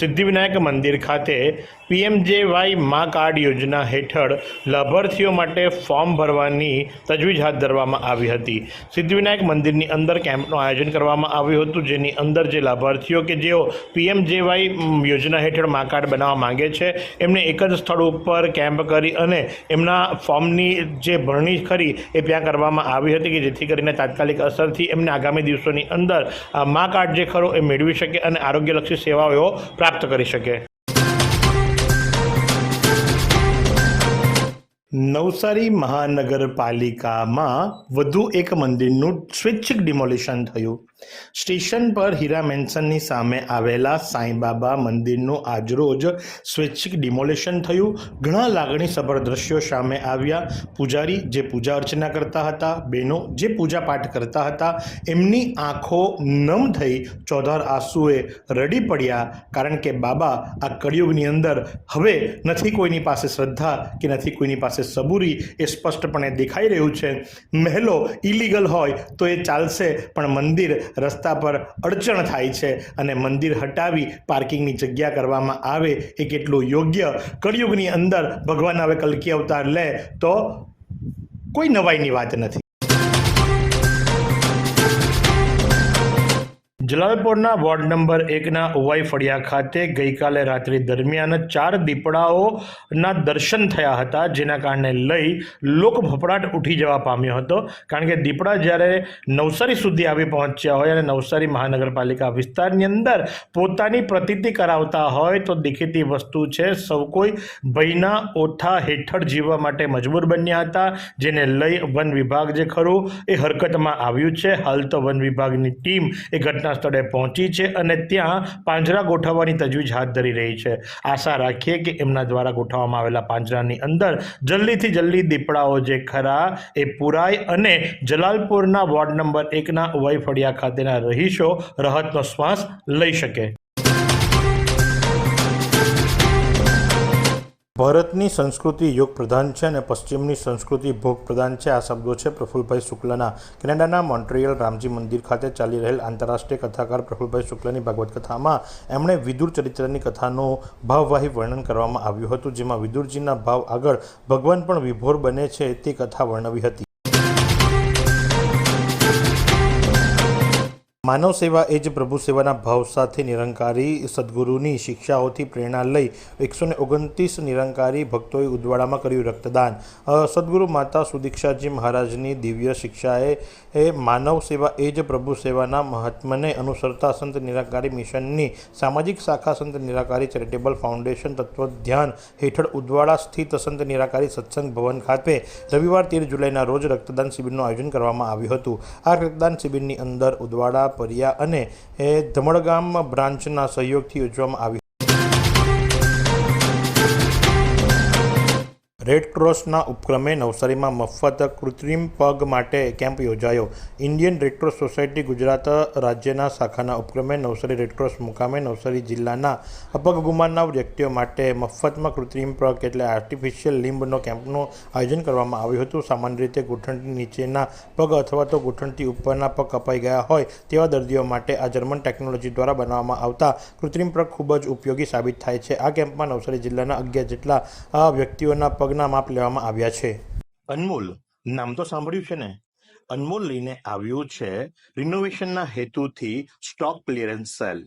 સિદ્ધિવિનાયક મંદિર ખાતે પીએમજેવાય મા કાર્ડ યોજના હેઠળ લાભાર્થીઓ માટે ફોર્મ ભરવાની તજવીજ હાથ ધરવામાં આવી હતી. સિદ્ધિવિનાયક મંદિરની અંદર કેમ્પનું આયોજન કરવામાં આવ્યું હતું. જેની અંદર જે લાભાર્થીઓ કે જેઓ પીએમજેવાય યોજના હેઠળ મા કાર્ડ બનાવવા માંગે છે, એમને એક જ સ્થળ ઉપર કેમ્પ કરી અને એમના ફોર્મની જે ભરણી ખરી એ ત્યાં કરવામાં આવી હતી કે જેથી કરીને તાત્કાલિક અસરથી એમને આગામી દિવસોની અંદર મા કાર્ડ જે ખરો એ મેળવી શકે અને આરોગ્યલક્ષી સેવાઓ પ્રાપ્ત કરી શકે. નવસારી મહાનગરપાલિકામાં વધુ એક મંદિરનું સ્વૈચ્છિક ડિમોલિશન થયું. સ્ટેશન પર હીરા મેન્શનની સામે આવેલા સાંઈબાબા મંદિરનું આજરોજ સ્વૈચ્છિક ડિમોલેશન થયું. ઘણા લાગણીસભર દ્રશ્યો સામે આવ્યા. પૂજારી જે પૂજા અર્ચના કરતા હતા, બહેનો જે પૂજા પાઠ કરતા હતા, એમની આંખો નમ થઈ ચોધાર આંસુએ રડી પડ્યા કારણ કે, બાબા, આ કળિયુગની અંદર હવે નથી કોઈની પાસે શ્રદ્ધા કે નથી કોઈની પાસે સબૂરી એ સ્પષ્ટપણે દેખાઈ રહ્યું છે. મહેલો ઇલીગલ હોય તો એ ચાલશે, પણ મંદિર રસ્તા પર અડચણ થાય છે અને મંદિર હટાવી પાર્કિંગની જગ્યા કરવામાં આવે એ કેટલું યોગ્ય? કળિયુગની અંદર ભગવાન હવે કલકી અવતાર લે તો કોઈ નવાઈની વાત નથી. જલાલપોરના વોર્ડ નંબર એકના ઉવાઈ ફળિયા ખાતે ગઈકાલે રાત્રિ દરમિયાન ચાર દીપડાઓના દર્શન થયા હતા, જેના કારણે લઈ લોક ભપડાટ ઉઠી જવા પામ્યો હતો. કારણ કે દીપડા જ્યારે નવસારી સુધી આવી પહોંચ્યા હોય અને નવસારી મહાનગરપાલિકા વિસ્તારની અંદર પોતાની પ્રતિતિ કરાવતા હોય, તો દેખીતી વસ્તુ છે, સૌ કોઈ ભયના ઓઠા હેઠળ જીવવા માટે મજબૂર બન્યા હતા. જેને લઈ વન વિભાગ જે ખરું એ હરકતમાં આવ્યું છે. હાલ તો વન વિભાગની ટીમ એ ઘટના સ્થળે પહોંચી છે અને ત્યાં પાંજરા ગોઠવવાની તજવીજ હાથ ધરી રહી છે. આશા રાખીએ કે એમના દ્વારા ગોઠવવામાં આવેલા પાંજરાની અંદર જલ્દીથી જલ્દી દીપડાઓ જે ખરા એ પુરાય અને જલાલપુરના વોર્ડ નંબર એકના વય ફળિયા ખાતેના રહીશો રાહતનો શ્વાસ લઈ શકે. ભારતની સંસ્કૃતિ યોગ પ્રધાન છે અને પશ્ચિમની સંસ્કૃતિ ભોગ પ્રધાન છે. આ શબ્દો છે પ્રફુલભાઈ શુક્લના. કેનેડાના મોન્ટ્રિયલ રામજી મંદિર ખાતે ચાલી રહેલ આંતરરાષ્ટ્રીય કથાકાર પ્રફુલભાઈ શુક્લની ભાગવત કથામાં એમણે વિદુર ચરિત્રની કથાનું ભાવવાહી વર્ણન કરવામાં આવ્યું હતું, જેમાં વિદુરજીના ભાવ આગળ ભગવાન પણ વિભોર બને છે તે કથા વર્ણવી હતી. માનવ સેવા એ જ પ્રભુ સેવાના ભાવ સાથે નિરંકારી સદગુરુની શિક્ષાઓથી પ્રેરણા લઈ એકસો ને ઓગણત્રીસ નિરંકારી ભક્તોએ ઉદવાડામાં કર્યું રક્તદાન. સદગુરુ માતા સુદીક્ષાજી મહારાજની દિવ્ય શિક્ષાએ એ માનવ સેવા એ જ પ્રભુ સેવાના મહાત્મને અનુસરતા સંત નિરાકારી મિશનની સામાજિક શાખા સંત નિરાકારી ચેરિટેબલ ફાઉન્ડેશન તત્વધ્યાન હેઠળ ઉદવાડા સ્થિત સંત નિરાકારી સત્સંગ ભવન ખાતે રવિવાર તેર જુલાઈના રોજ રક્તદાન શિબિરનું આયોજન કરવામાં આવ્યું હતું. આ રક્તદાન શિબિરની અંદર ઉદવાડા પરિયા અને એ ધમડગામ બ્રાન્ચના સહયોગથી યોજવામાં આવી રેડ ક્રોસના ઉપક્રમે નવસારીમાં મફત કૃત્રિમ પગ માટે કેમ્પ યોજાયો. ઇન્ડિયન રેડક્રોસ સોસાયટી ગુજરાત રાજ્યના શાખાના ઉપક્રમે નવસારી રેડક્રોસ મુકામે નવસારી જિલ્લાના અપગ ગુમાનના વ્યક્તિઓ માટે મફતમાં કૃત્રિમ પગ એટલે આર્ટિફિશિયલ લિમ્બનો કેમ્પનું આયોજન કરવામાં આવ્યું હતું. સામાન્ય રીતે ઘૂંટણથી નીચેના પગ અથવા તો ઘૂંટણથી ઉપરના પગ કપાઈ ગયા હોય તેવા દર્દીઓ માટે આ જર્મન ટેકનોલોજી દ્વારા બનાવવામાં આવતા કૃત્રિમ પગ ખૂબ જ ઉપયોગી સાબિત થાય છે. આ કેમ્પમાં નવસારી જિલ્લાના અગિયાર જેટલા વ્યક્તિઓના પગના માપ લેવામાં આવ્યા છે. અનમોલ, નામ તો સાંભળ્યું છે ને? અનમોલ લઈને આવ્યું છે રિનોવેશનના હેતુથી stock clearance cell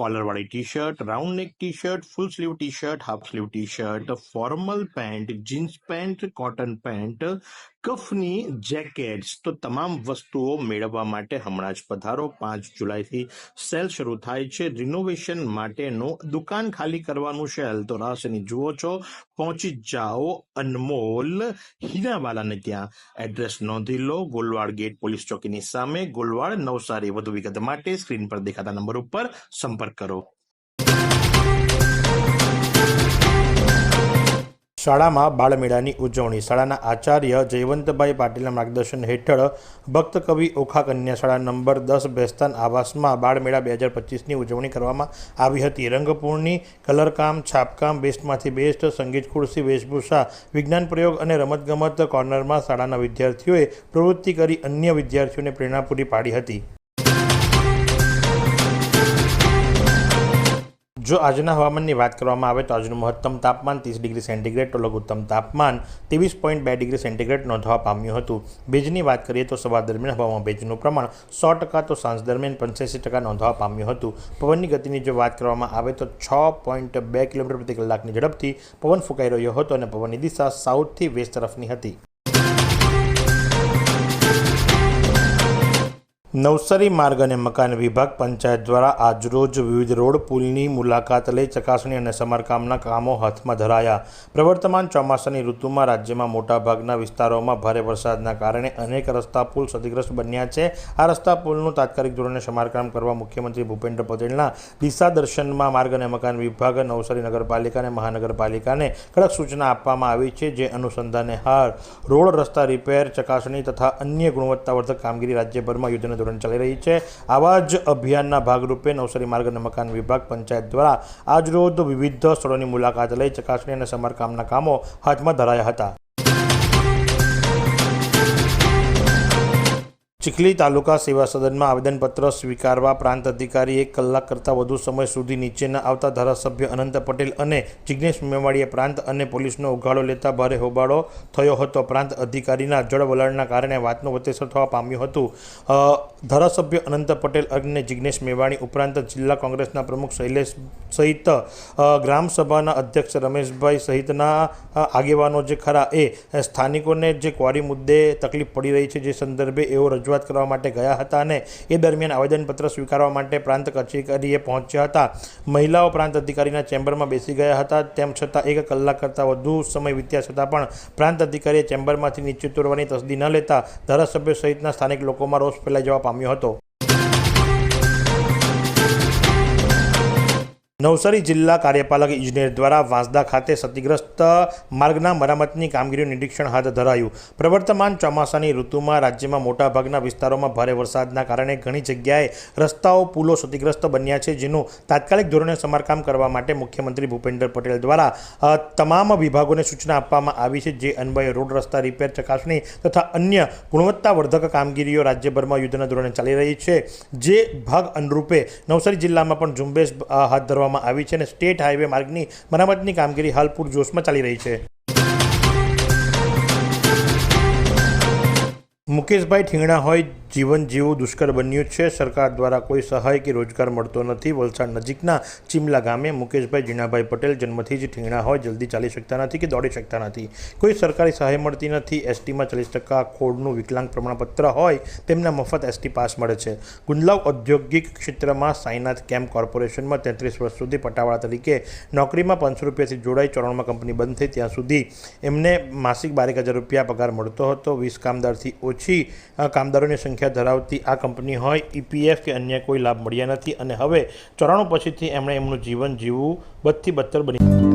કોલરવાળી T shirt round neck T shirt full sleeve T shirt half sleeve T shirt formal pant jeans pant cotton pant કફની jackets તો તમામ વસ્તુઓ મેળવવા માટે હમણાં જ પધારો. પાંચ જુલાઈથી સેલ શરૂ થાય છે. રિનોવેશન માટેનું દુકાન ખાલી કરવાનું સેલ તો રાસની જુઓ છો. પહોંચી જાઓ અનમોલ હીરાવાલાને ત્યાં. એડ્રેસ નોંધી લો. ગોલવાડ ગેટ પોલીસ ચોકીની સામે. ગોલવાડ નવસારી વધુ વિગત માટે સ્ક્રીન પર દેખાતા નંબર ઉપર સંપર્ક કરો. શાળામાં બાળમેળાની ઉજવણી. શાળાના આચાર્ય જયવંતભાઈ પાટીલના માર્ગદર્શન હેઠળ ભક્ત કવિ ઓખા કન્યા શાળા નંબર દસ બેસ્તાન આવાસમાં બાળમેળા બે હજાર પચીસની ઉજવણી કરવામાં આવી હતી. રંગપૂર્ણી, કલરકામ, છાપકામ, બેસ્ટમાંથી બેસ્ટ, સંગીત ખુરશી, વેશભૂષા, વિજ્ઞાન પ્રયોગ અને રમતગમત કોર્નરમાં શાળાના વિદ્યાર્થીઓએ પ્રવૃત્તિ કરી અન્ય વિદ્યાર્થીઓને પ્રેરણા પૂરી પાડી હતી. જો આજના હવામાનની વાત કરવામાં આવે તો આજનું મહત્તમ તાપમાન ત્રીસ ડિગ્રી સેન્ટીગ્રેડ, તો લઘુત્તમ તાપમાન ત્રેવીસ પોઈન્ટ બે ડિગ્રી સેન્ટીગ્રેડ નોંધવા પામ્યું હતું. ભેજની વાત કરીએ તો સવાર દરમિયાન હવામાં ભેજનું પ્રમાણ સો ટકા તો સાંજ દરમિયાન પંચ્યાસી ટકા નોંધવા પામ્યું હતું. પવનની ગતિની જો વાત કરવામાં આવે તો છ પોઈન્ટ બે કિલોમીટર પ્રતિ કલાકની ઝડપથી પવન ફૂંકાઈ રહ્યો હતો અને પવનની દિશા સાઉથથી વેસ્ટ તરફની હતી. નવસારી માર્ગ અને મકાન વિભાગ પંચાયત દ્વારા આજરોજ વિવિધ રોડ પુલની મુલાકાત લઈ ચકાસણી અને સમારકામના કામો હાથમાં ધરાયા. પ્રવર્તમાન ચોમાસાની ઋતુમાં રાજ્યમાં મોટાભાગના વિસ્તારોમાં ભારે વરસાદના કારણે અનેક રસ્તા પુલ ક્ષતિગ્રસ્ત બન્યા છે. આ રસ્તા પુલનું તાત્કાલિક ધોરણે સમારકામ કરવા મુખ્યમંત્રી ભૂપેન્દ્ર પટેલના દિશા દર્શનમાં માર્ગ અને મકાન વિભાગ, નવસારી નગરપાલિકા અને મહાનગરપાલિકાને કડક સૂચના આપવામાં આવી છે, જે અનુસંધાને હાલ રોડ રસ્તા રિપેર, ચકાસણી તથા અન્ય ગુણવત્તાવર્ધક કામગીરી રાજ્યભરમાં યુદ્ધના ધોરણે ચાલી રહી છે. આવા જ અભિયાનના ભાગરૂપે નવસારી માર્ગ અને મકાન વિભાગ પંચાયત દ્વારા આજરોજ વિવિધ સ્થળોની મુલાકાત લઈ ચકાસણી અને સમારકામના કામો હાથમાં ધરાયા હતા. ચીખલી તાલુકા સેવા સદનમાં આવેદનપત્ર સ્વીકારવા પ્રાંત અધિકારી એક કલાક કરતાં વધુ સમય સુધી નીચે ન આવતા ધારાસભ્ય અનંત પટેલ અને જિજ્ઞેશ મેવાડીએ પ્રાંત અને પોલીસનો ઉઘાડો લેતા ભારે હોબાળો થયો હતો. પ્રાંત અધિકારીના જળવલણના કારણે વાતનું વતેસર થવા પામ્યું હતું. ધારાસભ્ય અનંત પટેલ અને જિજ્ઞેશ મેવાણી ઉપરાંત જિલ્લા કોંગ્રેસના પ્રમુખ શૈલેષ સહિત ગ્રામસભાના અધ્યક્ષ રમેશભાઈ સહિતના આગેવાનો જે ખરા એ સ્થાનિકોને જે ક્વારી મુદ્દે તકલીફ પડી રહી છે જે સંદર્ભે એવો રજૂઆત કરવા માટે ગયા હતા અને એ દરમિયાન આવેદનપત્ર સ્વીકારવા માટે પ્રાંત કચેરીએ પહોંચ્યા હતા. મહિલાઓ પ્રાંત અધિકારીના ચેમ્બરમાં બેસી ગયા હતા. તેમ છતાં એક કલાક કરતાં વધુ સમય વીત્યા છતાં પણ પ્રાંત અધિકારીએ ચેમ્બરમાંથી નીચે તોડવાની તસદી ન લેતા ધારાસભ્યો સહિતના સ્થાનિક લોકોમાં રોષ ફેલાઈ જવા પામ્યો હતો. નવસારી જિલ્લા કાર્યપાલક ઇજનેર દ્વારા વાંસદા ખાતે ક્ષતિગ્રસ્ત માર્ગના મરામતની કામગીરીનું નિરીક્ષણ હાથ ધરાયું. પ્રવર્તમાન ચોમાસાની ઋતુમાં રાજ્યમાં મોટાભાગના વિસ્તારોમાં ભારે વરસાદના કારણે ઘણી જગ્યાએ રસ્તાઓ પુલો ક્ષતિગ્રસ્ત બન્યા છે, જેનું તાત્કાલિક ધોરણે સમારકામ કરવા માટે મુખ્યમંત્રી ભૂપેન્દ્ર પટેલ દ્વારા તમામ વિભાગોને સૂચના આપવામાં આવી છે, જે અન્વયે રોડ રસ્તા રિપેર, ચકાસણી તથા અન્ય ગુણવત્તાવર્ધક કામગીરીઓ રાજ્યભરમાં યુદ્ધના ધોરણે ચાલી રહી છે. જે ભાગ અનુરૂપે નવસારી જિલ્લામાં પણ ઝુંબેશ હાથ ધરવામાં આવી છે અને સ્ટેટ હાઈવે માર્ગની મરામતની કામગીરી હાલ પૂરજોશમાં ચાલી રહી છે. મુકેશભાઈ ઠીંગણા હોય, જીવન જીવવું દુષ્કર બન્યું છે. સરકાર દ્વારા કોઈ સહાય કે રોજગાર મળતો નથી. વલસાડ નજીકના ચીમલા ગામે મુકેશભાઈ જીણાભાઈ પટેલ જન્મથી જ ઠીંગણા હોય. જલ્દી ચાલી શકતા નથી કે દોડી શકતા નથી. કોઈ સરકારી સહાય મળતી નથી. એસટીમાં ચાલીસ ટકા ખોડનું વિકલાંગ પ્રમાણપત્ર હોય, તેમને મફત એસટી પાસ મળે છે. ગુંદલાવ ઔદ્યોગિક ક્ષેત્રમાં સાઈનાથ કેમ્પ કોર્પોરેશનમાં તેત્રીસ વર્ષ સુધી પટાવાળા તરીકે નોકરીમાં પાંચસો રૂપિયાથી જોડાઈ ચોરણમાં કંપની બંધ થઈ, ત્યાં સુધી એમને માસિક બારેક હજાર રૂપિયા પગાર મળતો હતો. વીસ કામદારથી ઓછી અ, કામદારોની સંખ્યા ધરાવતી આ કંપની હોય ઈપીએફ કે અન્ય કોઈ લાભ મળ્યા નથી. અને હવે ચોરાણું પછીથી એમણે એમનું જીવન જીવવું બદથી બદતર બની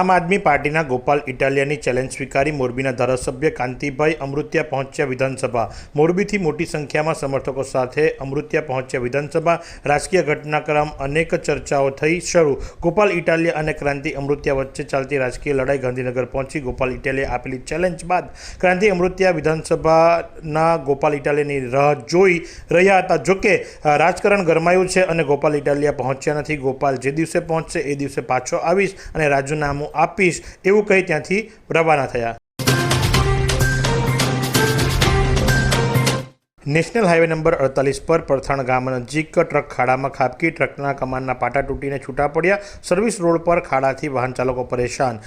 આમ આદમી પાર્ટીના ગોપાલ ઇટાલિયાની ચેલેન્જ સ્વીકારી મોરબીના ધારાસભ્ય કાંતિભાઈ અમૃત્યા પહોંચ્યા વિધાનસભા. મોરબીથી મોટી સંખ્યામાં સમર્થકો સાથે અમૃત્યા પહોંચ્યા વિધાનસભા. રાજકીય ઘટનાક્રમ અનેક ચર્ચાઓ થઈ શરૂ. ગોપાલ ઇટાલિયા અને ક્રાંતિ અમૃત્યા વચ્ચે ચાલતી રાજકીય લડાઈ ગાંધીનગર પહોંચી ગોપાલ ઇટાલિયા આપેલી ચેલેન્જ બાદ ક્રાંતિ અમૃત્યા વિધાનસભાના ગોપાલ ઇટાલિયાની રાહ જોઈ રહ્યા હતા. જોકે રાજકારણ ગરમાયું છે અને ગોપાલ ઇટાલિયા પહોંચ્યા નથી. ગોપાલ જે દિવસે પહોંચશે એ દિવસે પાછો આવીશ અને રાજીનામું આપીશ એવું કહી ત્યાંથી રવાના થયા. નેશનલ હાઈવે નંબર અડતાલીસ પર પરથાણ ગામ નજીક ટ્રક ખાડામાં ખાબકી, ટ્રકના કમાનના પાટા તૂટીને છૂટા પડ્યા. સર્વિસ રોડ પર ખાડાથી વાહન ચાલકો પરેશાન.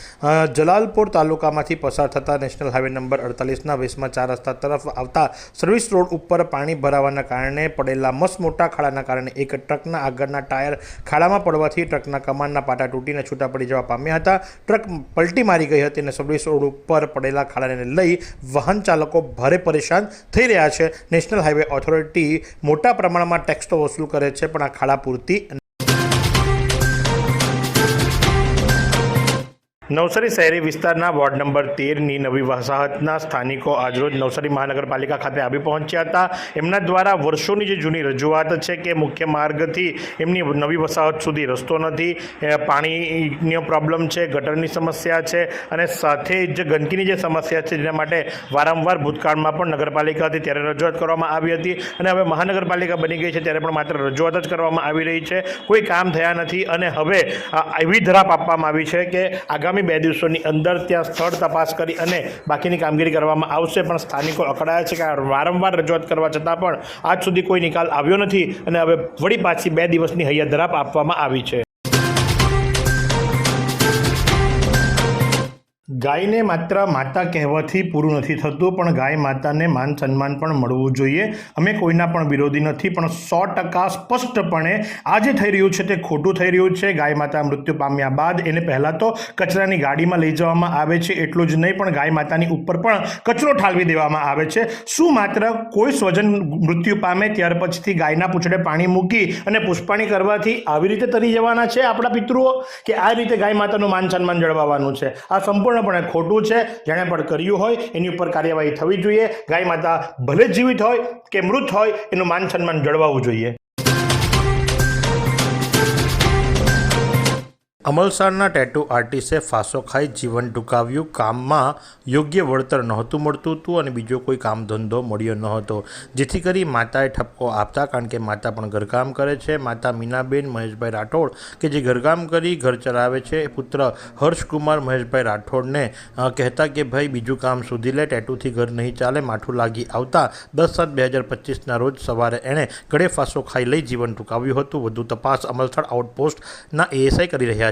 જલાલપોર તાલુકામાંથી પસાર થતા નેશનલ હાઈવે નંબર અડતાલીસના વેસમાં ચાર રસ્તા તરફ આવતા સર્વિસ રોડ ઉપર પાણી ભરાવાના કારણે પડેલા મસ્ત મોટા ખાડાના કારણે એક ટ્રકના આગળના ટાયર ખાડામાં પડવાથી ટ્રકના કમાનના પાટા તૂટીને છૂટા પડી જવા પામ્યા હતા. ટ્રક પલટી મારી ગઈ હતી અને સર્વિસ રોડ ઉપર પડેલા ખાડાને લઈ વાહન ચાલકો ભારે પરેશાન થઈ રહ્યા છે. નેશનલ હાઈવે ઓથોરિટી મોટા પ્રમાણમાં ટેક્સ તો વસૂલ કરે છે પણ આ ખાડા પૂરતી નવસારી શહેરી વિસ્તારના વોર્ડ નંબર તેરની નવી વસાહતના સ્થાનિકો આજરોજ નવસારી મહાનગરપાલિકા ખાતે આવી પહોંચ્યા હતા. એમના દ્વારા વર્ષોની જે જૂની રજૂઆત છે કે મુખ્ય માર્ગથી એમની નવી વસાહત સુધી રસ્તો નથી પાણીનો પ્રોબ્લેમ છે, ગટરની સમસ્યા છે અને સાથે જ ગંદકીની જે સમસ્યા છે જેના માટે વારંવાર ભૂતકાળમાં પણ નગરપાલિકા હતી ત્યારે રજૂઆત કરવામાં આવી હતી અને હવે મહાનગરપાલિકા બની ગઈ છે ત્યારે પણ માત્ર રજૂઆત જ કરવામાં આવી રહી છે. કોઈ કામ થયા નથી અને હવે એવી ધરાપ આપવામાં આવી છે કે આગામી બે દિવસોની અંદર ત્યાં સ્થળ તપાસ કરી અને બાકીની કામગીરી કરવામાં આવશે. પણ સ્થાનિકો અકળાયા છે કે વારંવાર રજૂઆત કરવા છતાં પણ આજ સુધી કોઈ નિકાલ આવ્યો નથી અને હવે વળી પાછી બે દિવસની હૈયા ધરાપ આપવામાં આવી છે. ગાયને માત્ર માતા કહેવાથી પૂરું નથી થતું, પણ ગાય માતાને માન સન્માન પણ મળવું જોઈએ. અમે કોઈના પણ વિરોધી નથી, પણ સો ટકા સ્પષ્ટપણે આ જે થઈ રહ્યું છે તે ખોટું થઈ રહ્યું છે. ગાય માતા મૃત્યુ પામ્યા બાદ એને પહેલાં તો કચરાની ગાડીમાં લઈ જવામાં આવે છે, એટલું જ નહીં, પણ ગાય માતાની ઉપર પણ કચરો ઠાલવી દેવામાં આવે છે. શું માત્ર કોઈ સ્વજન મૃત્યુ પામે, ત્યાર પછીથી ગાયના પૂછડે પાણી મૂકી અને પુષ્પાણી કરવાથી આવી રીતે તરી જવાના છે આપણા પિતૃઓ? કે આ રીતે ગાય માતાનું માન સન્માન જળવાવાનું છે? આ સંપૂર્ણપણે ખોટું છે. જેણે પણ કર્યું હોય, એની ઉપર કાર્યવાહી થવી જોઈએ. ગાય માતા ભલે જીવિત હોય કે મૃત હોય, એનું માન સન્માન જળવાવું જોઈએ. અમલસાડના ટેટુ આર્ટિસ્ટે ફાંસો ખાઈ જીવન ટૂંકાવ્યું કામમાં યોગ્ય વળતર નહોતું મળતું હતું અને બીજો કોઈ કામ ધંધો મળ્યો ન હતો જેથી કરી માતાએ ઠપકો આપતા, કારણ કે માતા પણ ઘરકામ કરે છે. માતા મીનાબેન, મહેશભાઈ રાઠોડ, કે જે ઘરકામ કરી ઘર ચલાવે છે, એ પુત્ર હર્ષકુમાર, મહેશભાઈ રાઠોડને કહેતા કે, ભાઈ, બીજું કામ શોધી લે, ટેટુથી ઘર નહીં ચાલે, માઠું લાગી આવતા. દસ સાત બે હજાર પચીસના રોજ સવારે એણે ગળે ફાંસો ખાઈ લઈ જીવન ટૂંકાવ્યું હતું. વધુ તપાસ અમલસાડ આઉટપોસ્ટના એએસઆઈ કરી રહ્યા